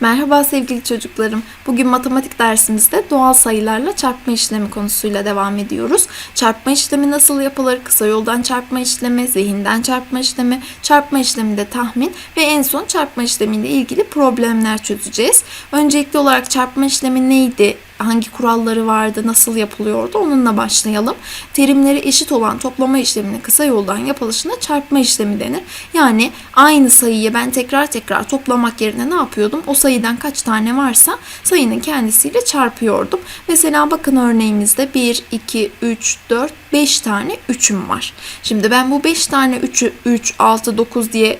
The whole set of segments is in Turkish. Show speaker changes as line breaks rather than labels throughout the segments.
Merhaba sevgili çocuklarım. Bugün matematik dersimizde doğal sayılarla çarpma işlemi konusuyla devam ediyoruz. Çarpma işlemi nasıl yapılır? Kısa yoldan çarpma işlemi, zihinden çarpma işlemi, çarpma işleminde tahmin ve en son çarpma işlemiyle ilgili problemler çözeceğiz. Öncelikli olarak çarpma işlemi neydi? Hangi kuralları vardı, nasıl yapılıyordu onunla başlayalım. Terimleri eşit olan toplama işleminin kısa yoldan yapılışına çarpma işlemi denir. Yani aynı sayıyı ben tekrar tekrar toplamak yerine ne yapıyordum? O sayıdan kaç tane varsa sayının kendisiyle çarpıyordum. Mesela bakın örneğimizde 1, 2, 3, 4, 5 tane 3'üm var. Şimdi ben bu 5 tane 3'ü 3, 6, 9 diye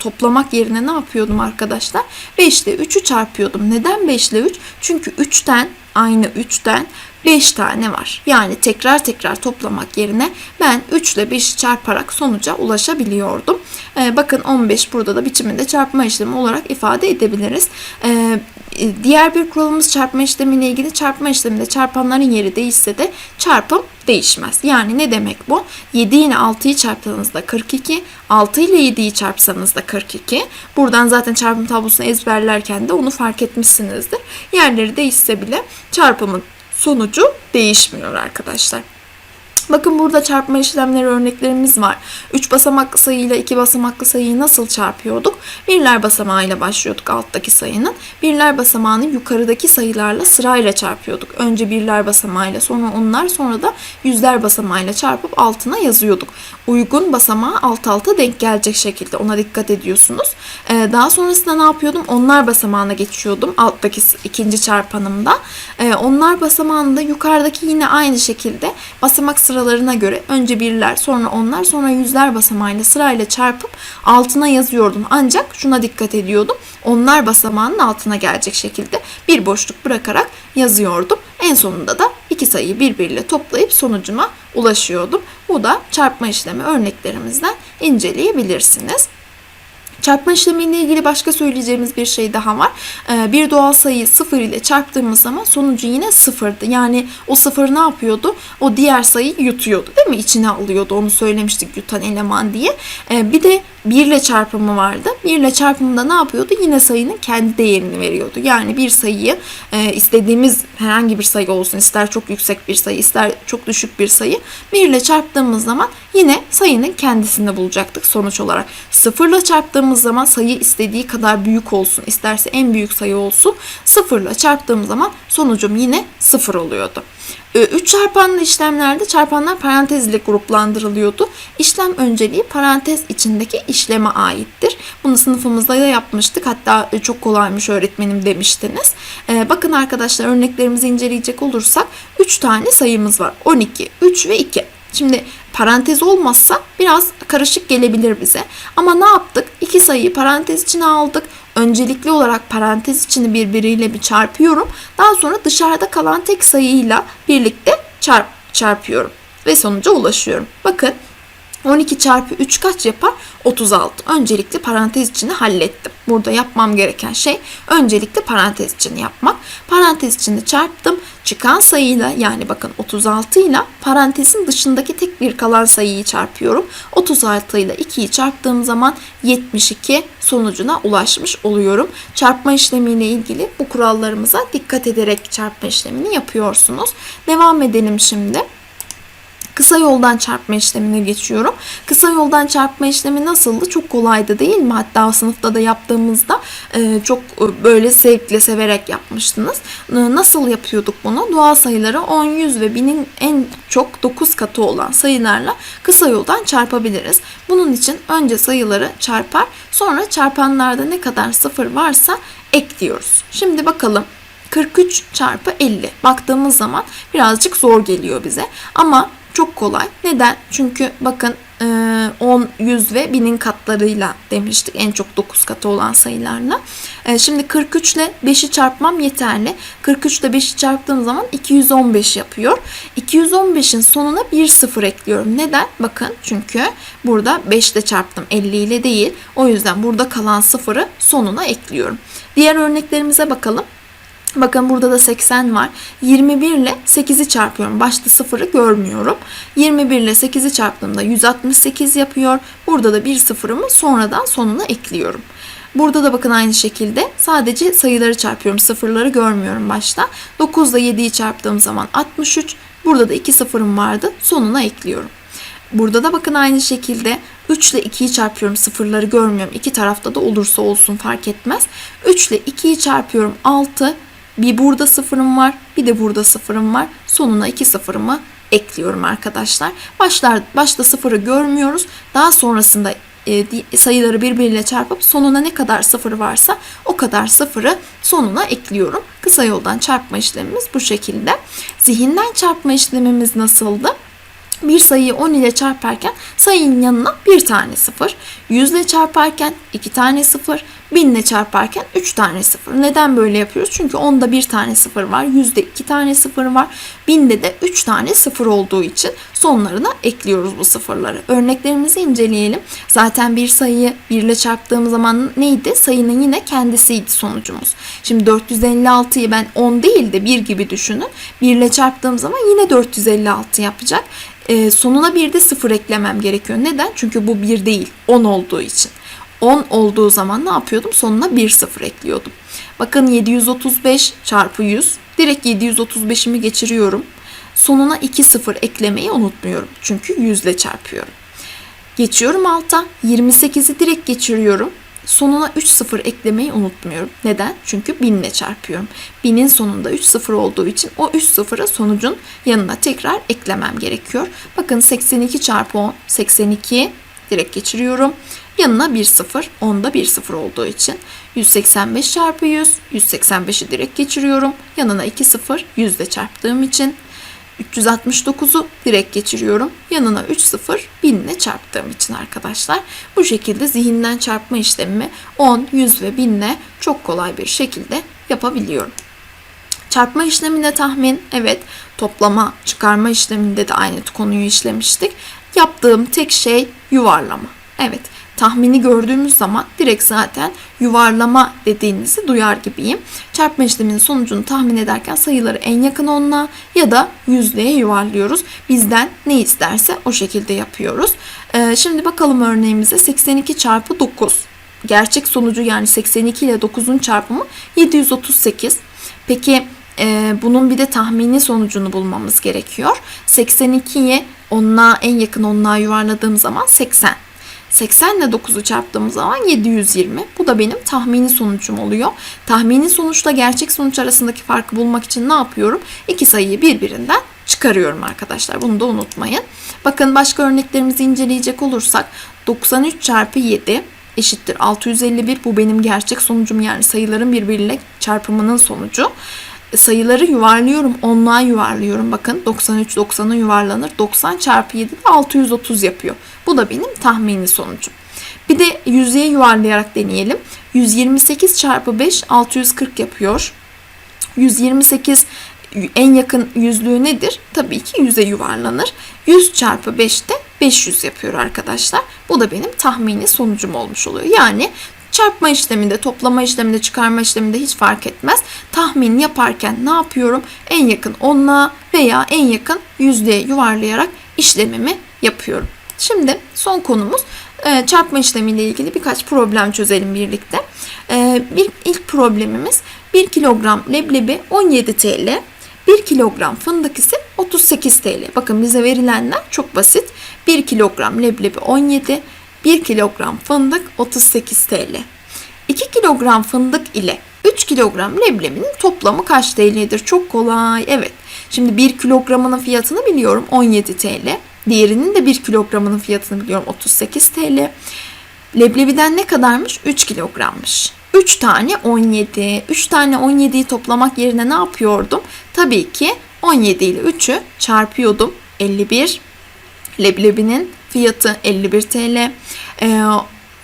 toplamak yerine ne yapıyordum arkadaşlar? 5 ile 3'ü çarpıyordum. Neden 5 ile 3? Çünkü 3'ten aynı 3'ten 5 tane var. Yani tekrar tekrar toplamak yerine ben 3 ile 5'i çarparak sonuca ulaşabiliyordum. Ee, bakın 15 burada da biçiminde çarpma işlemi olarak ifade edebiliriz. Ee, diğer bir kuralımız çarpma işlemiyle ilgili çarpma işleminde çarpanların yeri değişse de çarpım değişmez. Yani ne demek bu? 7 ile 6'yı çarptığınızda 42, 6 ile 7'yi çarpsanız da 42. Buradan zaten çarpım tablosunu ezberlerken de onu fark etmişsinizdir. Yerleri değişse bile çarpımın sonucu değişmiyor arkadaşlar. Bakın burada çarpma işlemleri örneklerimiz var. 3 basamaklı sayıyla 2 basamaklı sayıyı nasıl çarpıyorduk? Birler basamağıyla başlıyorduk alttaki sayının. Birler basamağını yukarıdaki sayılarla sırayla çarpıyorduk. Önce birler basamağıyla sonra onlar sonra da yüzler basamağıyla çarpıp altına yazıyorduk. Uygun basamağa alt alta denk gelecek şekilde ona dikkat ediyorsunuz. Ee, daha sonrasında ne yapıyordum? Onlar basamağına geçiyordum alttaki ikinci çarpanımda. Ee, onlar basamağında yukarıdaki yine aynı şekilde basamak sırasında sıralarına göre önce birler sonra onlar sonra yüzler basamağıyla sırayla çarpıp altına yazıyordum. Ancak şuna dikkat ediyordum. Onlar basamağının altına gelecek şekilde bir boşluk bırakarak yazıyordum. En sonunda da iki sayıyı birbiriyle toplayıp sonucuma ulaşıyordum. Bu da çarpma işlemi örneklerimizden inceleyebilirsiniz. Çarpma işlemiyle ilgili başka söyleyeceğimiz bir şey daha var. Ee, bir doğal sayıyı sıfır ile çarptığımız zaman sonucu yine sıfırdı. Yani o sıfır ne yapıyordu? O diğer sayıyı yutuyordu değil mi? İçine alıyordu. Onu söylemiştik yutan eleman diye. Ee, bir de 1 ile çarpımı vardı. 1 ile çarpımında ne yapıyordu? Yine sayının kendi değerini veriyordu. Yani bir sayıyı e, istediğimiz herhangi bir sayı olsun, ister çok yüksek bir sayı, ister çok düşük bir sayı 1 ile çarptığımız zaman yine sayının kendisini bulacaktık sonuç olarak. 0 ile çarptığımız zaman sayı istediği kadar büyük olsun, isterse en büyük sayı olsun. 0 ile çarptığım zaman sonucum yine 0 oluyordu. 3 çarpanlı işlemlerde çarpanlar parantez ile gruplandırılıyordu. İşlem önceliği parantez içindeki işleme aittir. Bunu sınıfımızda da yapmıştık. Hatta çok kolaymış öğretmenim demiştiniz. Bakın arkadaşlar örneklerimizi inceleyecek olursak 3 tane sayımız var. 12, 3 ve 2. Şimdi parantez olmazsa biraz karışık gelebilir bize. Ama ne yaptık? İki sayıyı parantez içine aldık. Öncelikli olarak parantez içini birbiriyle bir çarpıyorum. Daha sonra dışarıda kalan tek sayıyla birlikte çarp, çarpıyorum. Ve sonuca ulaşıyorum. Bakın 12 çarpı 3 kaç yapar? 36. Öncelikle parantez içini hallettim. Burada yapmam gereken şey öncelikle parantez içini yapmak. Parantez içini çarptım. Çıkan sayıyla yani bakın 36 ile parantezin dışındaki tek bir kalan sayıyı çarpıyorum. 36 ile 2'yi çarptığım zaman 72 sonucuna ulaşmış oluyorum. Çarpma işlemiyle ilgili bu kurallarımıza dikkat ederek çarpma işlemini yapıyorsunuz. Devam edelim şimdi. Kısa yoldan çarpma işlemine geçiyorum. Kısa yoldan çarpma işlemi nasıldı? Çok kolaydı değil mi? Hatta sınıfta da yaptığımızda e, çok e, böyle zevkle severek yapmıştınız. E, nasıl yapıyorduk bunu? Doğal sayıları 10, 100 ve 1000'in en çok 9 katı olan sayılarla kısa yoldan çarpabiliriz. Bunun için önce sayıları çarpar, sonra çarpanlarda ne kadar sıfır varsa ekliyoruz. Şimdi bakalım 43 çarpı 50 baktığımız zaman birazcık zor geliyor bize. Ama çok kolay. Neden? Çünkü bakın 10, 100 ve 1000'in katlarıyla demiştik. En çok 9 katı olan sayılarla. Şimdi 43 ile 5'i çarpmam yeterli. 43 ile 5'i çarptığım zaman 215 yapıyor. 215'in sonuna bir sıfır ekliyorum. Neden? Bakın çünkü burada 5 ile çarptım 50 ile değil. O yüzden burada kalan sıfırı sonuna ekliyorum. Diğer örneklerimize bakalım. Bakın burada da 80 var. 21 ile 8'i çarpıyorum. Başta sıfırı görmüyorum. 21 ile 8'i çarptığımda 168 yapıyor. Burada da bir sıfırımı sonradan sonuna ekliyorum. Burada da bakın aynı şekilde sadece sayıları çarpıyorum. Sıfırları görmüyorum başta. 9 ile 7'yi çarptığım zaman 63. Burada da 2 sıfırım vardı. Sonuna ekliyorum. Burada da bakın aynı şekilde 3 ile 2'yi çarpıyorum. Sıfırları görmüyorum. İki tarafta da olursa olsun fark etmez. 3 ile 2'yi çarpıyorum. 6. Bir burada sıfırım var. Bir de burada sıfırım var. Sonuna 2 sıfırımı ekliyorum arkadaşlar. Başlar, başta sıfırı görmüyoruz. Daha sonrasında e, sayıları birbiriyle çarpıp sonuna ne kadar sıfır varsa o kadar sıfırı sonuna ekliyorum. Kısa yoldan çarpma işlemimiz bu şekilde. Zihinden çarpma işlemimiz nasıldı? Bir sayıyı 10 ile çarparken sayının yanına bir tane sıfır, 100 ile çarparken iki tane sıfır, 1000 ile çarparken 3 tane sıfır. Neden böyle yapıyoruz? Çünkü 10'da bir tane sıfır var, 100'de 2 tane sıfır var, 1000'de de 3 tane sıfır olduğu için sonlarına ekliyoruz bu sıfırları. Örneklerimizi inceleyelim. Zaten bir sayıyı 1 ile çarptığım zaman neydi? Sayının yine kendisiydi sonucumuz. Şimdi 456'yı ben 10 değil de 1 gibi düşünün. 1 ile çarptığım zaman yine 456 yapacak e, sonuna bir de sıfır eklemem gerekiyor. Neden? Çünkü bu bir değil 10 olduğu için. 10 olduğu zaman ne yapıyordum? Sonuna bir sıfır ekliyordum. Bakın 735 çarpı 100. Direkt 735'imi geçiriyorum. Sonuna 2 sıfır eklemeyi unutmuyorum. Çünkü 100 ile çarpıyorum. Geçiyorum alta. 28'i direkt geçiriyorum. Sonuna 3 sıfır eklemeyi unutmuyorum. Neden? Çünkü 1000 ile çarpıyorum. 1000'in sonunda 3 sıfır olduğu için o 3 sıfırı sonucun yanına tekrar eklemem gerekiyor. Bakın 82 çarpı 10, 82 direkt geçiriyorum. Yanına 1 sıfır, 10'da 1 sıfır olduğu için 185 çarpı 100, 185'i direkt geçiriyorum. Yanına 2 sıfır, 100 ile çarptığım için 369'u direkt geçiriyorum. Yanına 3 sıfır 1000 ile çarptığım için arkadaşlar. Bu şekilde zihinden çarpma işlemimi 10, 100 ve 1000 ile çok kolay bir şekilde yapabiliyorum. Çarpma işleminde tahmin, evet toplama, çıkarma işleminde de aynı konuyu işlemiştik. Yaptığım tek şey yuvarlama. Evet, tahmini gördüğümüz zaman direkt zaten yuvarlama dediğinizi duyar gibiyim. Çarpma işleminin sonucunu tahmin ederken sayıları en yakın onluğa ya da yüzlüğe yuvarlıyoruz. Bizden ne isterse o şekilde yapıyoruz. Ee, şimdi bakalım örneğimize 82 çarpı 9. Gerçek sonucu yani 82 ile 9'un çarpımı 738. Peki e, bunun bir de tahmini sonucunu bulmamız gerekiyor. 82'ye onluğa en yakın onluğa yuvarladığım zaman 80. 80 ile 9'u çarptığımız zaman 720. Bu da benim tahmini sonucum oluyor. Tahmini sonuçla gerçek sonuç arasındaki farkı bulmak için ne yapıyorum? İki sayıyı birbirinden çıkarıyorum arkadaşlar. Bunu da unutmayın. Bakın başka örneklerimizi inceleyecek olursak 93 çarpı 7 eşittir 651. Bu benim gerçek sonucum yani sayıların birbiriyle çarpımının sonucu sayıları yuvarlıyorum. Onluğa yuvarlıyorum. Bakın 93 90'a yuvarlanır. 90 çarpı 7 de 630 yapıyor. Bu da benim tahmini sonucum. Bir de yüzeye yuvarlayarak deneyelim. 128 çarpı 5 640 yapıyor. 128 en yakın yüzlüğü nedir? Tabii ki 100'e yuvarlanır. 100 çarpı 5 de 500 yapıyor arkadaşlar. Bu da benim tahmini sonucum olmuş oluyor. Yani Çarpma işleminde, toplama işleminde, çıkarma işleminde hiç fark etmez. Tahmin yaparken ne yapıyorum? En yakın onluğa veya en yakın yüzlüğe yuvarlayarak işlemimi yapıyorum. Şimdi son konumuz e, çarpma işlemiyle ilgili birkaç problem çözelim birlikte. E, bir ilk problemimiz 1 kilogram leblebi 17 TL, 1 kilogram fındık ise 38 TL. Bakın bize verilenler çok basit. 1 kilogram leblebi 17, 1 kilogram fındık 38 TL. 2 kilogram fındık ile 3 kilogram leblebinin toplamı kaç TL'dir? Çok kolay. Evet. Şimdi 1 kilogramının fiyatını biliyorum 17 TL. Diğerinin de 1 kilogramının fiyatını biliyorum 38 TL. Leblebiden ne kadarmış? 3 kilogrammış. 3 tane 17. 3 tane 17'yi toplamak yerine ne yapıyordum? Tabii ki 17 ile 3'ü çarpıyordum. 51. Leblebinin fiyatı 51 TL. Ee,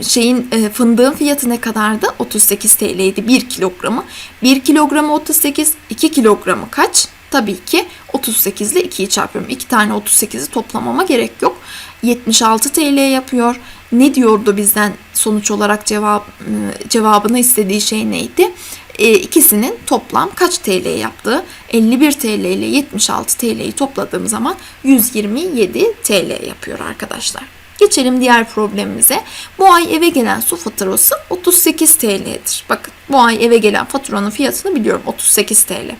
şeyin e, fındığın fiyatı ne kadardı? 38 TL'ydi 1 kilogramı. 1 kilogramı 38, 2 kilogramı kaç? Tabii ki 38 ile 2'yi çarpıyorum. 2 tane 38'i toplamama gerek yok. 76 TL yapıyor. Ne diyordu bizden sonuç olarak cevap e, cevabını istediği şey neydi? E, ikisinin toplam kaç TL yaptığı 51 TL ile 76 TL'yi topladığım zaman 127 TL yapıyor arkadaşlar. Geçelim diğer problemimize. Bu ay eve gelen su faturası 38 TL'dir. Bakın bu ay eve gelen faturanın fiyatını biliyorum 38 TL.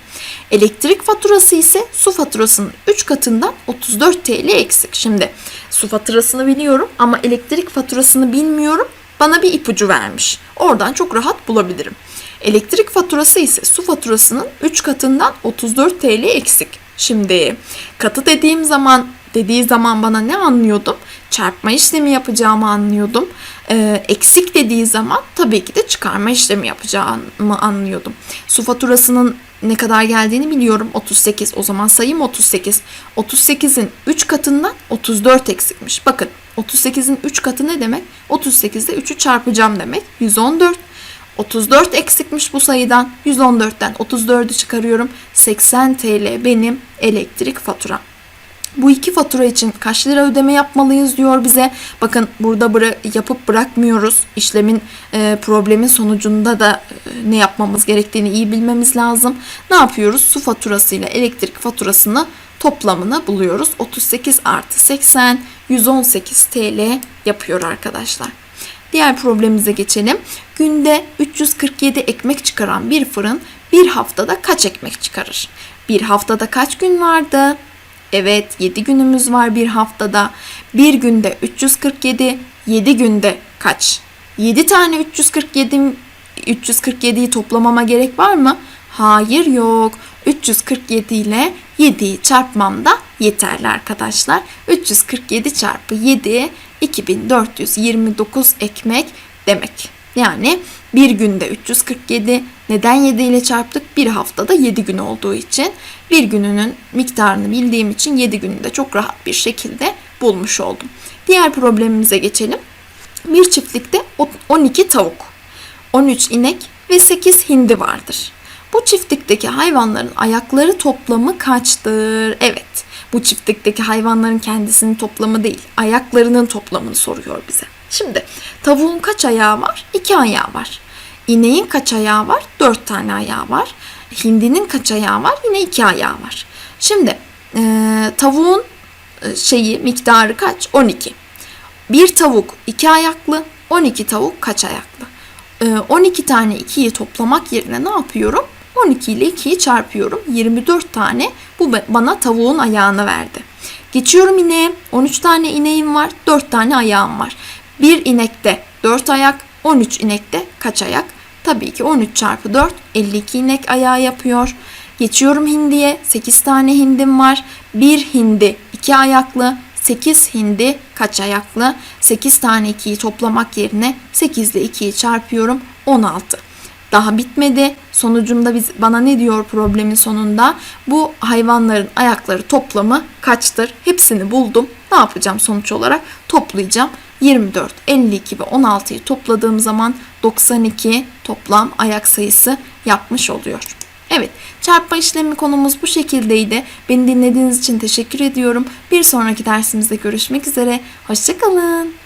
Elektrik faturası ise su faturasının 3 katından 34 TL eksik. Şimdi su faturasını biliyorum ama elektrik faturasını bilmiyorum. Bana bir ipucu vermiş. Oradan çok rahat bulabilirim. Elektrik faturası ise su faturasının 3 katından 34 TL eksik. Şimdi katı dediğim zaman dediği zaman bana ne anlıyordum? Çarpma işlemi yapacağımı anlıyordum. Ee, eksik dediği zaman tabii ki de çıkarma işlemi yapacağımı anlıyordum. Su faturasının ne kadar geldiğini biliyorum. 38. O zaman sayım 38. 38'in 3 katından 34 eksikmiş. Bakın 38'in 3 katı ne demek? 38'de 3'ü çarpacağım demek. 114. 34 eksikmiş bu sayıdan. 114'ten 34'ü çıkarıyorum. 80 TL benim elektrik faturam. Bu iki fatura için kaç lira ödeme yapmalıyız diyor bize. Bakın burada bıra- yapıp bırakmıyoruz. İşlemin e, problemin sonucunda da e, ne yapmamız gerektiğini iyi bilmemiz lazım. Ne yapıyoruz? Su faturası ile elektrik faturasını toplamını buluyoruz. 38 artı 80 118 TL yapıyor arkadaşlar. Diğer problemimize geçelim. Günde 347 ekmek çıkaran bir fırın bir haftada kaç ekmek çıkarır? Bir haftada kaç gün vardı? Evet 7 günümüz var bir haftada. Bir günde 347, 7 günde kaç? 7 tane 347 347'yi toplamama gerek var mı? Hayır yok. 347 ile 7'yi çarpmam da yeterli arkadaşlar. 347 çarpı 7 2429 ekmek demek. Yani bir günde 347 neden 7 ile çarptık? Bir haftada 7 gün olduğu için bir gününün miktarını bildiğim için 7 günü de çok rahat bir şekilde bulmuş oldum. Diğer problemimize geçelim. Bir çiftlikte 12 tavuk, 13 inek ve 8 hindi vardır. Bu çiftlikteki hayvanların ayakları toplamı kaçtır? Evet. Bu çiftlikteki hayvanların kendisinin toplamı değil, ayaklarının toplamını soruyor bize. Şimdi tavuğun kaç ayağı var? İki ayağı var. İneğin kaç ayağı var? Dört tane ayağı var. Hindinin kaç ayağı var? Yine iki ayağı var. Şimdi e, tavuğun e, şeyi miktarı kaç? 12. Bir tavuk iki ayaklı, 12 tavuk kaç ayaklı? E, 12 tane 2'yi toplamak yerine ne yapıyorum? 12 ile 2'yi çarpıyorum. 24 tane bu bana tavuğun ayağını verdi. Geçiyorum ineğe. 13 tane ineğim var. 4 tane ayağım var. Bir inekte 4 ayak, 13 inekte kaç ayak? Tabii ki 13 çarpı 4 52 inek ayağı yapıyor. Geçiyorum hindiye. 8 tane hindim var. Bir hindi 2 ayaklı. 8 hindi kaç ayaklı? 8 tane 2'yi toplamak yerine 8 ile 2'yi çarpıyorum. 16. Daha bitmedi. Sonucunda biz bana ne diyor problemin sonunda? Bu hayvanların ayakları toplamı kaçtır? Hepsini buldum. Ne yapacağım sonuç olarak? Toplayacağım. 24, 52 ve 16'yı topladığım zaman 92 toplam ayak sayısı yapmış oluyor. Evet, çarpma işlemi konumuz bu şekildeydi. Beni dinlediğiniz için teşekkür ediyorum. Bir sonraki dersimizde görüşmek üzere. Hoşçakalın.